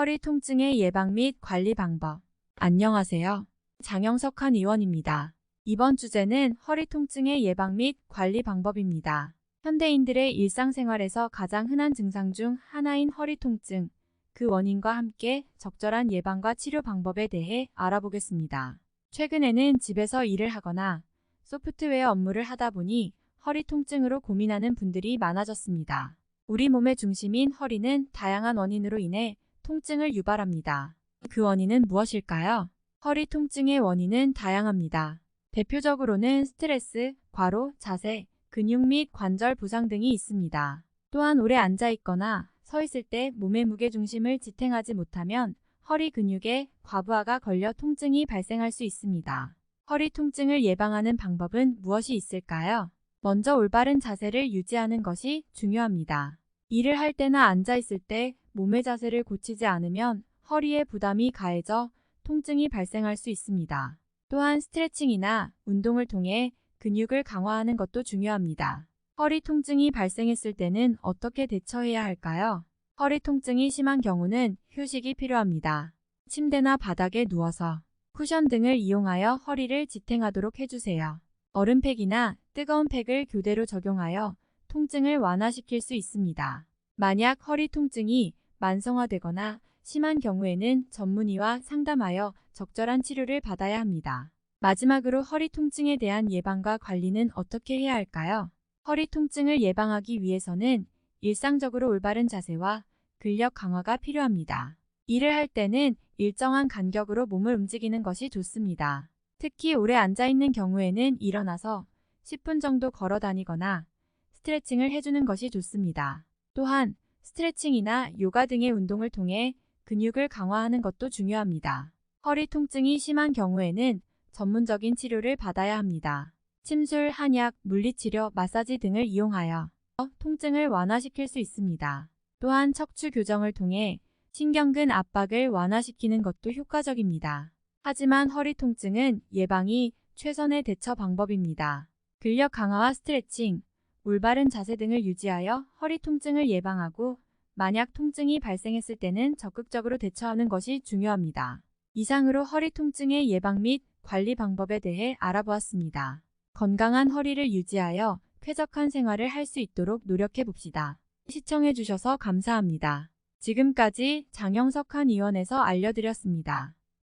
허리 통증의 예방 및 관리 방법. 안녕하세요. 장영석한 의원입니다. 이번 주제는 허리 통증의 예방 및 관리 방법입니다. 현대인들의 일상생활에서 가장 흔한 증상 중 하나인 허리 통증, 그 원인과 함께 적절한 예방과 치료 방법에 대해 알아보겠습니다. 최근에는 집에서 일을 하거나 소프트웨어 업무를 하다 보니 허리 통증으로 고민하는 분들이 많아졌습니다. 우리 몸의 중심인 허리는 다양한 원인으로 인해 통증을 유발합니다. 그 원인은 무엇일까요? 허리 통증의 원인은 다양합니다. 대표적으로는 스트레스, 과로, 자세, 근육 및 관절 부상 등이 있습니다. 또한 오래 앉아 있거나 서 있을 때 몸의 무게 중심을 지탱하지 못하면 허리 근육에 과부하가 걸려 통증이 발생할 수 있습니다. 허리 통증을 예방하는 방법은 무엇이 있을까요? 먼저 올바른 자세를 유지하는 것이 중요합니다. 일을 할 때나 앉아 있을 때 몸의 자세를 고치지 않으면 허리에 부담이 가해져 통증이 발생할 수 있습니다. 또한 스트레칭이나 운동을 통해 근육을 강화하는 것도 중요합니다. 허리 통증이 발생했을 때는 어떻게 대처해야 할까요? 허리 통증이 심한 경우는 휴식이 필요합니다. 침대나 바닥에 누워서 쿠션 등을 이용하여 허리를 지탱하도록 해주세요. 얼음팩이나 뜨거운 팩을 교대로 적용하여 통증을 완화시킬 수 있습니다. 만약 허리 통증이 만성화되거나 심한 경우에는 전문의와 상담하여 적절한 치료를 받아야 합니다. 마지막으로 허리 통증에 대한 예방과 관리는 어떻게 해야 할까요? 허리 통증을 예방하기 위해서는 일상적으로 올바른 자세와 근력 강화가 필요합니다. 일을 할 때는 일정한 간격으로 몸을 움직이는 것이 좋습니다. 특히 오래 앉아 있는 경우에는 일어나서 10분 정도 걸어 다니거나 스트레칭을 해주는 것이 좋습니다. 또한 스트레칭이나 요가 등의 운동을 통해 근육을 강화하는 것도 중요합니다. 허리 통증이 심한 경우에는 전문적인 치료를 받아야 합니다. 침술, 한약, 물리치료, 마사지 등을 이용하여 통증을 완화시킬 수 있습니다. 또한 척추 교정을 통해 신경근 압박을 완화시키는 것도 효과적입니다. 하지만 허리 통증은 예방이 최선의 대처 방법입니다. 근력 강화와 스트레칭, 올바른 자세 등을 유지하여 허리 통증을 예방하고 만약 통증이 발생했을 때는 적극적으로 대처하는 것이 중요합니다. 이상으로 허리 통증의 예방 및 관리 방법에 대해 알아보았습니다. 건강한 허리를 유지하여 쾌적한 생활을 할 수 있도록 노력해 봅시다. 시청해 주셔서 감사합니다. 지금까지 장영석 한 의원에서 알려드렸습니다.